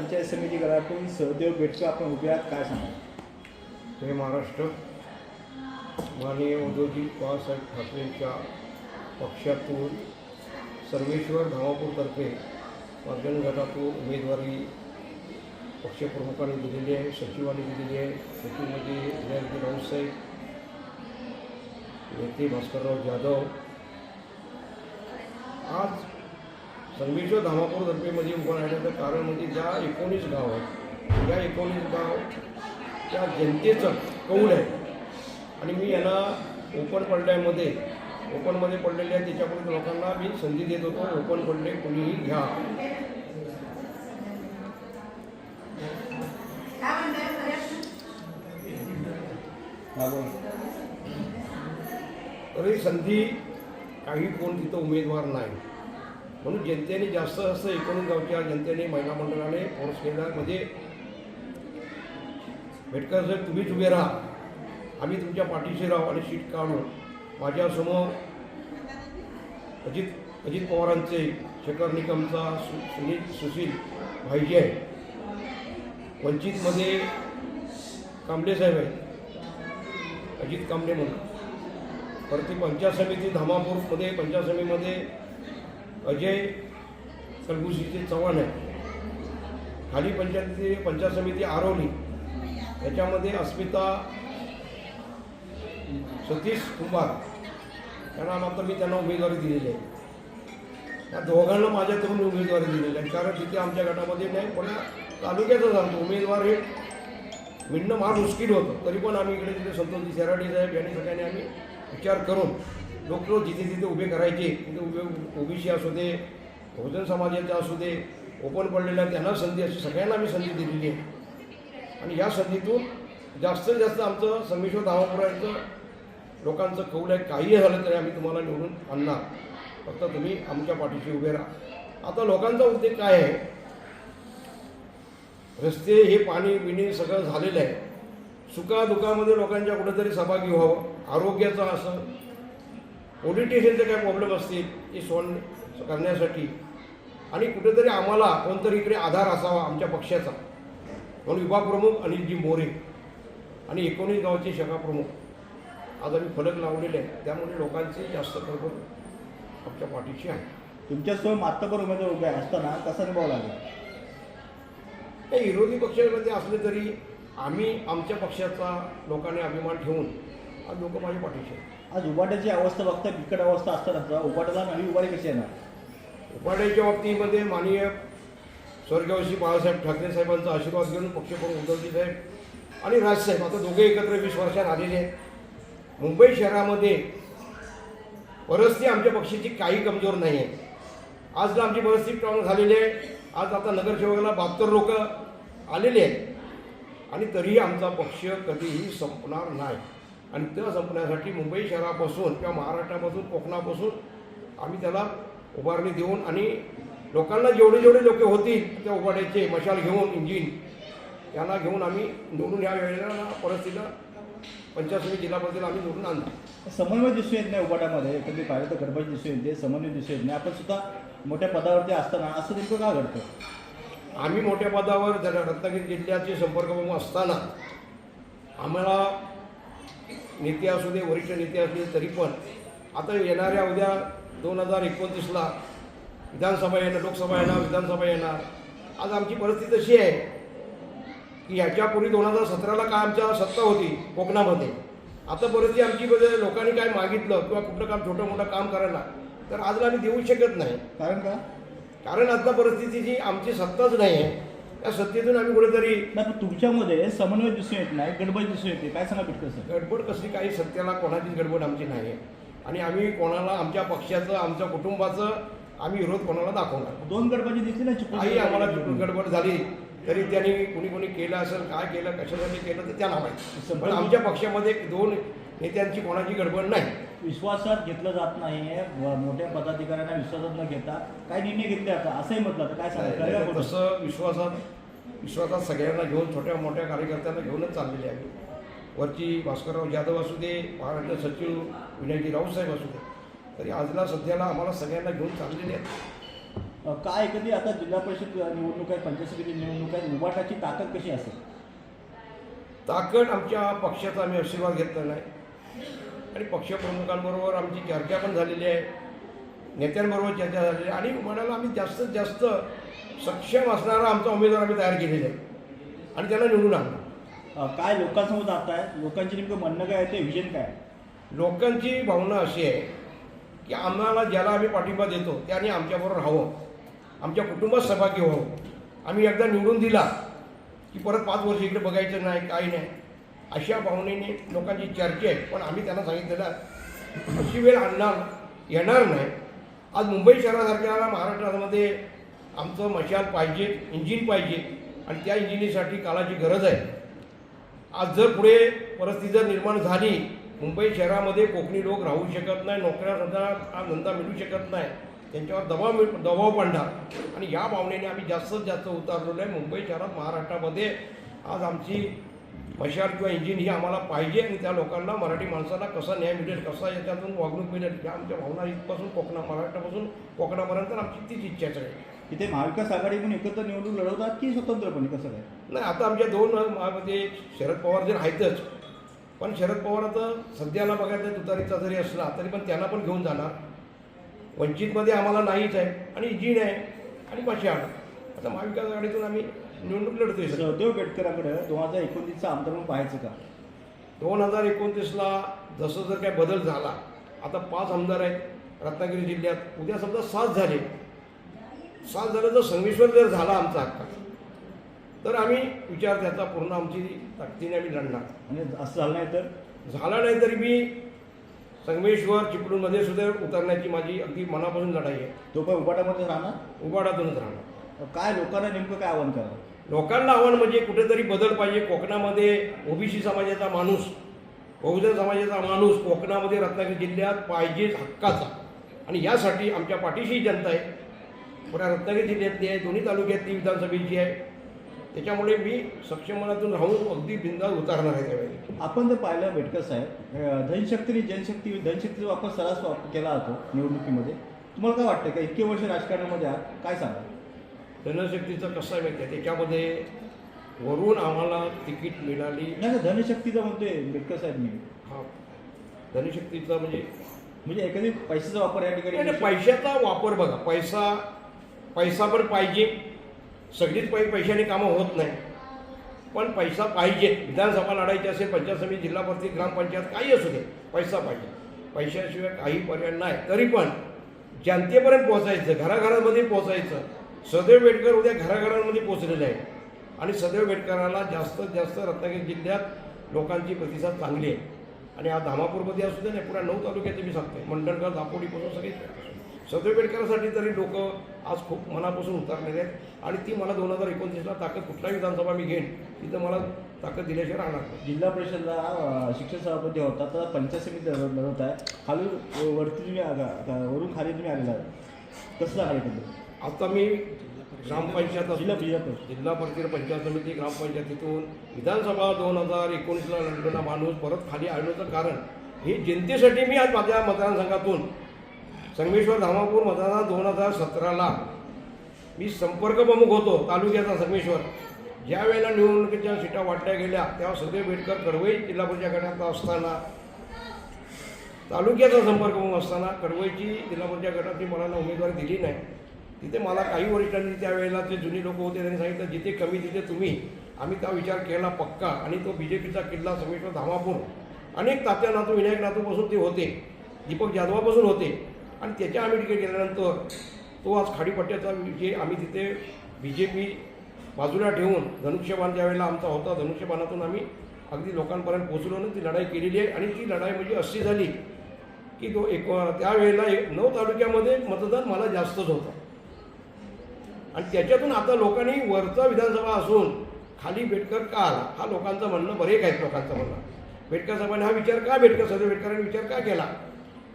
पंचायत समिती गटातून सहदेव बेटकर आपण उभे आहात काय सांगा हे महाराष्ट्र. माननीय उद्धवजी बाळासाहेब ठाकरेंच्या पक्षातून सर्वेश्वर धामापूरतर्फे वर्गण गटातून उमेदवारी पक्षप्रमुखांनी दिलेली आहे सचिवांनी दिलेली आहे. सचिवमध्ये विनायकजी राऊतसाहेब नेते भास्करराव जाधव. आज संगमेश्वर धामापूरतर्फेमध्ये उभं राहण्याचं कारण म्हणजे ज्या एकोणीस गाव आहेत या एकोणीस गाव त्या जनतेचं कौल आहे. आणि मी यांना ओपन पडल्यामध्ये ओपनमध्ये पडलेल्या त्याच्यापुढे लोकांना मी संधी देत होतो ओपन पडले कोणीही घ्या. तरी संधी काही कोण तिथं उमेदवार नाही. म्हणून जनतेने जास्त जास्त एकूण गावच्या जनतेने महिला मंडळाने फोर्स केला म्हणजे भेटकर साहेब तुम्हीच उभे राहा. आम्ही तुमच्या पाठीशी राहू आणि सीट काढू. माझ्यासमोर अजित अजित पवारांचे शेखर निकमचा सु सुनील सुशील भाईजी आहे वंचितमध्ये कांबळे साहेब आहेत. अजित कांबळे म्हणून. परत ती पंचायत समिती धामापूरमध्ये पंचायत समितीमध्ये अजय कलभुशीचे चव्हाण आहे खाली पंचायती पंचायत समिती आरवली. याच्यामध्ये अस्मिता सतीश कुंभार. त्यांना मात्र मी त्यांना उमेदवारी दिलेली आहे. त्या दोघांना माझ्याकडून उमेदवारी दिलेली आहे. कारण तिथे आमच्या गटामध्ये नाही पण तालुक्याचं सांगतो उमेदवार हे मिळणं फार मुश्किल होतं. तरी पण आम्ही इकडे तिथे संतोषजी शेराडी साहेब यांनी सगळ्यांनी आम्ही विचार करून लोक लोक जिथे तिथे उभे करायचे तिथे उभे ओबीसी असू दे बहुजन समाजाचे असू दे ओपन पडलेल्या त्यांना संधी अशी सगळ्यांना आम्ही संधी दिलेली आहे. आणि या संधीतून जास्तीत जास्त आमचं संमेश्वर धावापुराचं लोकांचं कौल आहे. काही झालं तरी आम्ही तुम्हाला निवडून आणणार. फक्त तुम्ही आमच्या पाठीशी उभे राहा. आता लोकांचा उद्देश काय आहे? रस्ते हे पाणी बिणी सगळं झालेलं आहे. सुखादुखामध्ये लोकांच्या कुठेतरी सहभागी व्हावं. आरोग्याचं असं पोलीस स्टेशनचे काय प्रॉब्लेम असतील ते सॉल्व करण्यासाठी. आणि कुठेतरी आम्हाला कोणतरी इकडे आधार असावा आमच्या पक्षाचा. म्हणून विभाग प्रमुख अनिलजी मोरे आणि एकोणीस गावचे शाखा प्रमुख. आज आम्ही फलक लावलेले आहे त्यामुळे लोकांचे जास्त खरोखर आमच्या पाठीशी आहे. तुमच्यासमोर मात्तापर उमेदवार उभे असताना कसा अनुभव लागला? हे विरोधी पक्षामध्ये असले तरी आम्ही आमच्या पक्षाचा लोकांनी अभिमान ठेवून आज लोक माझ्या पाठीशी आहेत. आज उबाट्याची अवस्था बघता बिकट अवस्था असताना उभाट्याला नवी उभारी कशी येणार? उबाट्याच्या बाबतीमध्ये माननीय स्वर्गवासी बाळासाहेब ठाकरे साहेबांचा आशीर्वाद घेऊन पक्षप्रमुख उद्धवजी साहेब आणि राजसाहेब आता दोघे एकत्र वीस वर्षात आलेले आहेत. मुंबई शहरामध्ये परिस्थिती आमच्या पक्षाची काही कमजोर नाही आहे. आज आमची परिस्थिती प्रॉब्लेम झालेली आहे आज आता नगरसेवकाला बहात्तर लोक आलेले आहेत. आणि तरीही आमचा पक्ष कधीही संपणार नाही. आणि त्या संपण्यासाठी मुंबई शहरापासून किंवा महाराष्ट्रापासून कोकणापासून आम्ही त्याला उभारणी देऊन आणि लोकांना जेवढे जेवढे लोक होतील त्या उभारण्याचे मशाल घेऊन इंजिन यांना घेऊन आम्ही निवडून या वेळेला परिस्थितीला पंचायत समिती जिल्हा परिषदेला आम्ही निवडून आणतो समन्वय दिसून येत नाही उभाट्यामध्ये कधी पाहिलं तर गडबड दिसून येते समन्वय दिसून येत नाही. आपण सुद्धा मोठ्या पदावरती असताना असं नेमकं का घडतं? आम्ही मोठ्या पदावर रत्नागिरी जिल्ह्याचे संपर्क असताना आम्हाला नेते असू दे वरिष्ठ नेते असू दे तरी पण आता येणाऱ्या उद्या दोन हजार एकोणतीसला विधानसभा येणार लोकसभा येणार विधानसभा येणार. आज आमची परिस्थिती अशी आहे की ह्याच्यापूर्वी दोन हजार सतराला काय आमच्या सत्ता होती कोकणामध्ये. आता परिस्थिती आमची म्हणजे लोकांनी काय मागितलं किंवा कुठलं काम छोटं मोठं काम करायला तर आजला आम्ही देऊ शकत नाही. कारण का? कारण आता परिस्थिती जी आमची सत्ताच नाही आहे. त्या सत्तेतून आम्ही कुठेतरी नाही पण तुमच्यामध्ये समन्वय दिसून येत नाही गडबड दिसून येते. काय सांगा बिटकर सर? गडबड कसली? काही सत्याला कोणाचीच गडबड आमची नाही आहे आणि आम्ही कोणाला आमच्या पक्षाचं आमच्या कुटुंबाचं आम्ही विरोध कोणाला दाखवणार? दोन गडबडी दिसली ना काही आम्हाला गडबड झाली तरी त्यांनी कुणी कुणी केलं असेल काय केलं कशासाठी केलं तर त्यांना माहिती. पण आमच्या पक्षामध्ये दोन नेत्यांची कोणाची गडबड नाही. विश्वासात घेतलं जात नाही मोठ्या पदाधिकाऱ्यांना विश्वासात न घेता काय निर्णय घेतले जातात असंही म्हटलं तर काय सांगा? तसं विश्वासात विश्वासात सगळ्यांना घेऊन छोट्या मोठ्या कार्यकर्त्यांना घेऊनच चाललेले आहे. वरची भास्करराव जाधव असू दे महाराष्ट्र सचिव विनयजी राऊतसाहेब असू दे तरी आजला सध्याला आम्हाला सगळ्यांना घेऊन चाललेले आहेत. काय कधी आता जिल्हा परिषद निवडणूक आहे पंचायत समिती निवडणूक आहे उभाटाची ताकद कशी असेल? ताकद आमच्या पक्षाचा आम्ही आशीर्वाद घेतला नाही आणि पक्षप्रमुखांबरोबर आमची चर्चा पण झालेली आहे. नेत्यांबरोबर चर्चा झालेली आहे. आणि म्हणाला आम्ही जास्तीत जास्त सक्षम असणारा आमचा उमेदवार आम्ही तयार केलेला आहे. आणि त्याला निवडून आणला अ, काय लोकांसमोर जात आहे? लोकांची नेमकं म्हणणं काय आहे? ते विजन काय? लोकांची भावना अशी आहे की आम्हाला ज्याला आम्ही पाठिंबा देतो त्याने आमच्याबरोबर राहावं. आमच्या कुटुंबात सहभागी व्हावं. आम्ही एकदा निवडून दिला की परत पाच वर्ष इकडे बघायचं नाही काही नाही. अशा भावनेने लोकांची चर्चा आहे. पण आम्ही त्यांना सांगितलेलं अशी वेळ आणणार येणार नाही. आज मुंबई शहरासारख्या महाराष्ट्रामध्ये आमचं मशाल पाहिजे इंजिन पाहिजे आणि त्या इंजिनीसाठी काळाची गरज आहे. आज जर पुढे परिस्थिती जर निर्माण झाली मुंबई शहरामध्ये कोकणी लोक राहू शकत नाही नोकऱ्या धंदा हा धंदा मिळू शकत नाही त्यांच्यावर दबाव मिळ दबाव पडणार. आणि या भावनेने आम्ही जास्तीत जास्त उतारलेलो आहे. मुंबई शहरात महाराष्ट्रामध्ये आज आमची मशाल किंवा इंजिन ही आम्हाला पाहिजे आणि त्या लोकांना मराठी माणसाला कसा न्याय मिळेल कसा याच्यातून वागणूक मिळेल या आमच्या भावना इथपासून कोकणा महाराष्ट्रापासून कोकणापर्यंत आमची तीच इच्छाच आहे. इथे महाविकास आघाडी म्हणून एकत्र निवडणूक लढवतात की स्वतंत्रपणे कसं काय? नाही आता आमच्या दोन महामध्ये शरद पवार जर आहेतच पण शरद पवार आता सध्याला बघायचं तुतारीचा जरी असला तरी पण त्यांना पण घेऊन जाणार. वंचितमध्ये आम्हाला नाहीच आहे आणि जीन आहे आणि मशाल. आता महाविकास आघाडीतून आम्ही निवडणूक लढतोय सर. सहदेव बेटकरांकडे दोन हजार एकोणतीसचा आमदार म्हणून पाहायचं का? दोन हजार एकोणतीसला जसं जर काय बदल झाला आता पाच आमदार आहेत रत्नागिरी जिल्ह्यात. उद्या समजा सात झाले. सात झालं जर संगमेश्वर जर झाला आमचा हक्का तर आम्ही विचार त्याचा पूर्ण आमची ताकदीने आम्ही लढणार. आणि असं झालं नाही तर? झाला नाही तरी मी संगमेश्वर चिपळूणमध्ये सुद्धा उतरण्याची माझी अगदी मनापासून लढाई आहे. तो पण उभाटामध्ये राहणार? उबाडातूनच राहणार. काय लोकांना नेमकं काय आव्हान करावं? लोकांना आव्हान म्हणजे कुठेतरी बदल पाहिजे. कोकणामध्ये ओबीसी समाजाचा माणूस बहुजन समाजाचा माणूस कोकणामध्ये रत्नागिरी जिल्ह्यात पाहिजेच हक्काचा. आणि यासाठी आमच्या पाठीशी जनता आहे. पुन्हा रत्नागिरी जिल्ह्यातली आहे दोन्ही तालुक्यातली विधानसभेची आहे. त्याच्यामुळे मी सक्षमनातून राहून अगदी बिंदास उतारणार आहे त्यावेळी. आपण जर पाहिलं बेटकर साहेब. धनशक्ती जनशक्ती धनशक्तीचा वापर सर्रास वापर केला जातो निवडणुकीमध्ये. तुम्हाला काय वाटतं का? इतके वर्ष राजकारणामध्ये आहात काय सांगा जनशक्तीचं कसं माहिती आहे? त्याच्यामध्ये वरून आम्हाला तिकीट मिळाली. नाही धनशक्तीचा म्हणतोय बेटकर साहेब मी हा. धनशक्तीचा म्हणजे? म्हणजे एखादी पैशाचा वापर या नाही, ठिकाणी नाही, पैशाचा वापर बघा. पैसा पैसा पण पाहिजे. सगळीच पै पैशाने कामं होत नाही. पण पैसा पाहिजे. विधानसभा लढायची असेल पंचायत समिती जिल्हा परिषद ग्रामपंचायत काही असू दे. पैसा पाहिजे. पैशाशिवाय काही पर्याय नाही. तरी पण जनतेपर्यंत पोहोचायचं. घराघरामध्ये पोहोचायचं. सदैव बेडकर उद्या घराघरांमध्ये पोचलेले आहे आणि सदैव बेडकरांना जास्तीत जास्त रत्नागिरी जिल्ह्यात लोकांची प्रतिसाद चांगली आहे. आणि आज धामापूरमध्ये असू दे नाही पुऱ्या नऊ तालुक्याचे मी सांगते मंडणगड दापोडीपासून सगळे सदैव बेडकरांसाठी तरी लोक आज खूप मनापासून उतरलेले आहेत. आणि ती मला दोन हजार एकोणतीसला ताकद कुठला विधानसभा मी घेईन तिथं मला ताकद दिल्याशिवाय राहणार नाही. जिल्हा परिषदला शिक्षण सभापती होता तर पंचायत समिती लढ- लढवत आहे खाली वरती तुम्ही वरून खाली तुम्ही आलेला आहे कसं आहे तुम्ही आता मी ग्रामपंचायत जिल्हा परिषद जिल्हा पंचायत समिती ग्रामपंचायतीतून विधानसभा दोन हजार एकोणीसला लढलेला माणूस परत खाली आणण्याचं कारण हे जनतेसाठी मी आज माझ्या मतदारसंघातून संगमेश्वर धामापूर मतदान दोन हजार सतराला मी संपर्क प्रमुख होतो तालुक्याचा संगमेश्वर. ज्या वेळेला निवडणुकीच्या सीटा वाटल्या गेल्या तेव्हा सदैव बेडकर कडवई जिल्हा परिषद गटात असताना तालुक्याचा संपर्क प्रमुख असताना कडवईची जिल्हा परिषद गटाची मला उमेदवारी दिली नाही. तिथे मला काही वरिष्ठांनी त्यावेळेला जे जुनी लोक होते त्यांनी सांगितलं जिथे कमी तिथे तुम्ही. आम्ही त्या विचार केला पक्का आणि तो बी जे पीचा किल्ला समेश्वर धामापूर. अनेक तात्या नातू विनायक नातूपासून ते होते. दीपक जाधवापासून होते. आणि त्याच्या आम्ही तिकडे गेल्यानंतर तो आज खाडीपट्ट्याचा विजय आम्ही तिथे बी जे पी बाजूला ठेवून धनुष्यबाण ज्या वेळेला आमचा होता धनुष्यबाणातून आम्ही अगदी लोकांपर्यंत पोहोचलो आणि ती लढाई केलेली आहे. आणि ती लढाई म्हणजे अशी झाली की तो एक त्यावेळेला एक नऊ तालुक्यामध्ये मतदान मला जास्तच होतं. आणि त्याच्यातून आता लोकांनी वरचा विधानसभा असून खाली बेटकर का आला हा लोकांचं म्हणणं बरेच आहेत लोकांचं म्हणणं. बेटकर साहेबांनी हा विचार का बेटकर सदैव बेटकरांनी विचार का केला?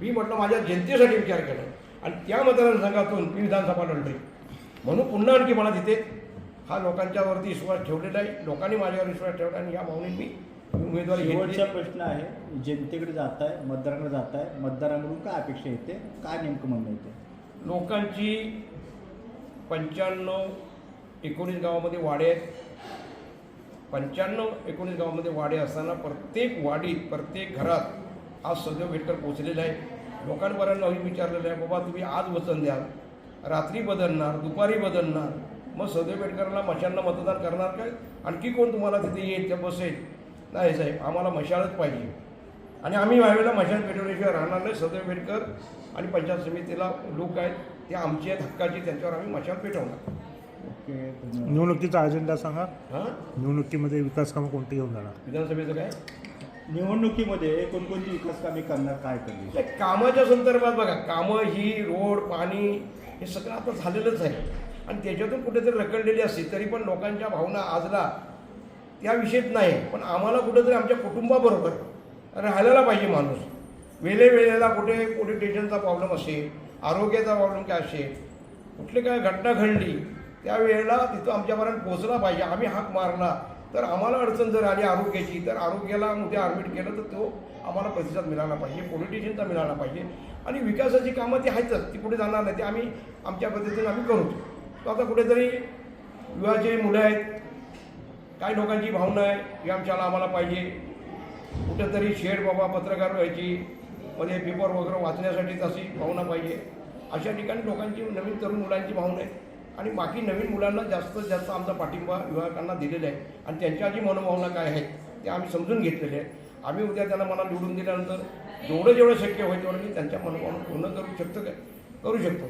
मी म्हटलं माझ्या जनतेसाठी विचार केला. आणि त्या मतदारसंघातून मी विधानसभा लढली म्हणून पुन्हा आणखी मला तिथे हा लोकांच्यावरती विश्वास ठेवलेला आहे. लोकांनी माझ्यावर विश्वास ठेवला आणि या भावनेने मी उमेदवारी शेवटचा प्रश्न आहे जनतेकडे जात आहे मतदारांकडे जात आहे मतदारांकडून काय अपेक्षा येते? काय नेमकं म्हणणं येते? लोकांची पंच्याण्णव एकोणीस गावामध्ये वाडे आहेत. पंच्याण्णव एकोणीस गावामध्ये वाडे असताना प्रत्येक वाडीत प्रत्येक घरात आज सदैव भेटकर पोचलेला आहे लोकांपर्यंत विचारलेलं आहे बाबा तुम्ही आज वचन द्याल रात्री बदलणार दुपारी बदलणार मग सदैव बेटकरला मशांना मतदान करणार काय? आणखी कोण तुम्हाला तिथे येईल त्या बसेल नाही साहेब आम्हाला मशालच पाहिजे. आणि आम्ही व्हावेला मशाल पेटवल्याशिवाय राहणार नाही. सदैव बेटकर आणि पंचायत समितीला लोक आहेत. ते आमचे आहेत हक्काचे त्यांच्यावर आम्ही मशाल पेटवणार. ओके धन्यवाद. निवडणुकीचा अजेंडा सांगा. हां? निवडणुकीमध्ये विकास कामं कोणती घेऊन जाणार? विधानसभेचं काय? निवडणुकीमध्ये कोणकोणती विकास कामे करणार काय करतील नाही, कामाच्या संदर्भात बघा कामं ही रोड पाणी हे सगळं आता झालेलंच आहे. आणि त्याच्यातून कुठेतरी रखडलेली असते तरी पण लोकांच्या भावना आजला त्या विषयीत नाही. पण आम्हाला कुठेतरी आमच्या कुटुंबाबरोबर राहायला पाहिजे माणूस. वेळे वेळेला कुठे पोलीस स्टेशनचा प्रॉब्लेम असेल आरोग्याचा प्रॉब्लेम काय असेल कुठली काय घटना घडली त्यावेळेला तिथं आमच्यापर्यंत पोहोचला पाहिजे आम्ही हाक मारला तर आम्हाला अडचण जर आली आरोग्याची तर आरोग्याला उद्या ॲडमिट केलं तर तो आम्हाला प्रतिसाद मिळाला पाहिजे पॉलिटिशियनचा मिळाला पाहिजे. आणि विकासाची कामं ती आहेतच ती कुठे जाणार नाही ते आम्ही आमच्या पद्धतीने आम्ही करू. तो आता कुठेतरी विवाहाचे मुलं आहेत काही लोकांची भावना आहे की आमच्याला आम्हाला पाहिजे. कुठेतरी शेड बाबा पत्रकार व्हायची मध्ये पेपर वगैरे वाचण्यासाठी तशी भावना पाहिजे. अशा ठिकाणी लोकांची नवीन तरुण मुलांची भावना आहे. आणि बाकी नवीन मुलांना जास्तीत जास्त आमचा पाठिंबा विभागांना दिलेला आहे. आणि त्यांच्या जी मनोभावना काय आहेत ते आम्ही समजून घेतलेले आहे आम्ही उद्या त्यांना मला निवडून दिल्यानंतर जेवढं जेवढं शक्य होईल तेवढं मी त्यांच्या मनोभावना पूर्ण करू शकतो काय करू शकतो.